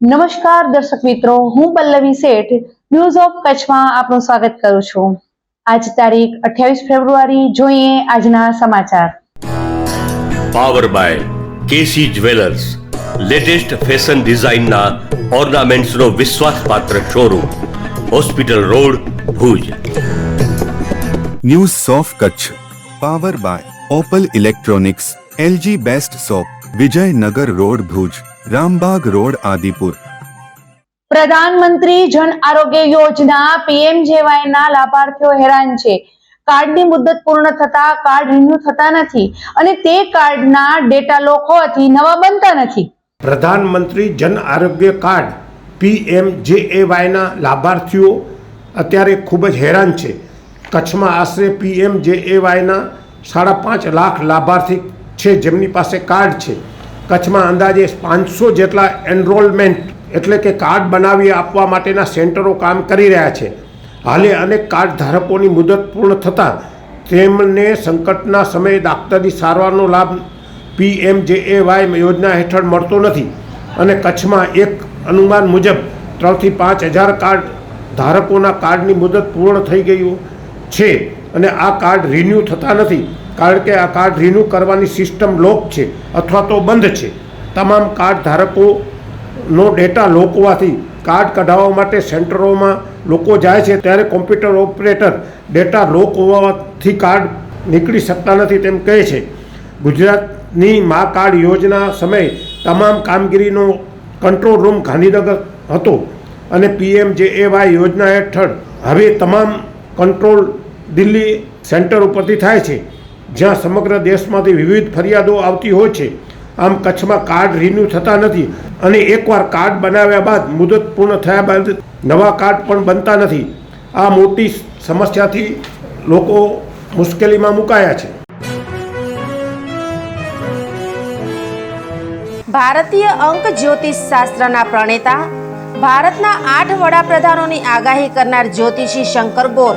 નમસ્કાર દર્શક મિત્રો હું પલ્લવી શેઠ ન્યૂઝ ઓફ કચ્છમાં આપનું સ્વાગત કરું છું. આજ તારીખ અઠ્યાવીસ ફેબ્રુઆરી જોઈએ આજના સમાચાર. Power by KC jewellers latest fashion ડિઝાઇનના ઓર્નામેન્ટ્સનો વિશ્વાસપાત્ર showroom hospital road Bhuj. News of Kutch power by Opal electronics LG best shop Vijaynagar road Bhuj. Rambag road Adipur. પ્રધાનમંત્રી જન આરોગ્ય યોજના પીએમજેવાય ના લાભાર્થીઓ હેરાન છે. કાર્ડની મુદત પૂર્ણ થતા કાર્ડ રિન્યુ થતા નથી અને તે કાર્ડના ડેટા લોક હોવાથી નવા બનતા નથી. પ્રધાનમંત્રી જન આરોગ્ય કાર્ડ પીએમજેએવાયના લાભાર્થીઓ અત્યારે ખૂબ જ હેરાન છે. કચ્છમાં આશરે પીએમજેએવાયના સાડા પાંચ લાખ લાભાર્થી છે જેમની પાસે કાર્ડ છે. કચ્છમાં અંદાજે પાંચસો જેટલા એનરોલમેન્ટ એટલે કે કાર્ડ બનાવી આપવા માટેના સેન્ટરો કામ કરી રહ્યા છે. હાલે અનેક કાર્ડ ધારકોની મુદત પૂર્ણ થતાં તેમને સંકટના સમયે ડાક્ટરી સારવારનો લાભ પીએમજેએવાય યોજના હેઠળ મળતો નથી અને કચ્છમાં એક અનુમાન મુજબ ત્રણથી પાંચ હજાર કાર્ડ ધારકોના કાર્ડની મુદત પૂર્ણ થઈ ગયું છે અને આ કાર્ડ રિન્યૂ થતા નથી. કારણ કે આ કાર્ડ રિન્યૂ કરવાની સિસ્ટમ લોક છે અથવા તો બંધ છે. તમામ કાર્ડ ધારકોનો ડેટા લોક હોવાથી કાર્ડ કઢાવવા માટે સેન્ટરોમાં લોકો જાય છે ત્યારે કોમ્પ્યુટર ઓપરેટર ડેટા લોક હોવાથી કાર્ડ નીકળી શકતા નથી તેમ કહે છે. ગુજરાતની મા કાર્ડ યોજના સમયે તમામ કામગીરીનો કંટ્રોલ રૂમ ગાંધીનગર હતો અને પીએમ જે એ વાય યોજના હેઠળ હવે તમામ કંટ્રોલ દિલ્હી સેન્ટર ઉપરથી થાય છે. જ્યાં સમગ્ર દેશમાંથી વિવિધ ફરિયાદો આવતી હોય છે. આમ કચ્છમાં કાર્ડ રિન્યૂ થતા નથી અને એકવાર કાર્ડ બનાવ્યા બાદ મુદત પૂર્ણ થયા બાદ નવા કાર્ડ પણ બનતા નથી. આ મોટી સમસ્યાથી લોકો મુશ્કેલીમાં મુકાયા છે. ભારતીય અંક જ્યોતિષ શાસ્ત્રના પ્રણેતા, ભારતના આઠ વડાપ્રધાનોની આગાહી કરનાર જ્યોતિષી શંકર ગોર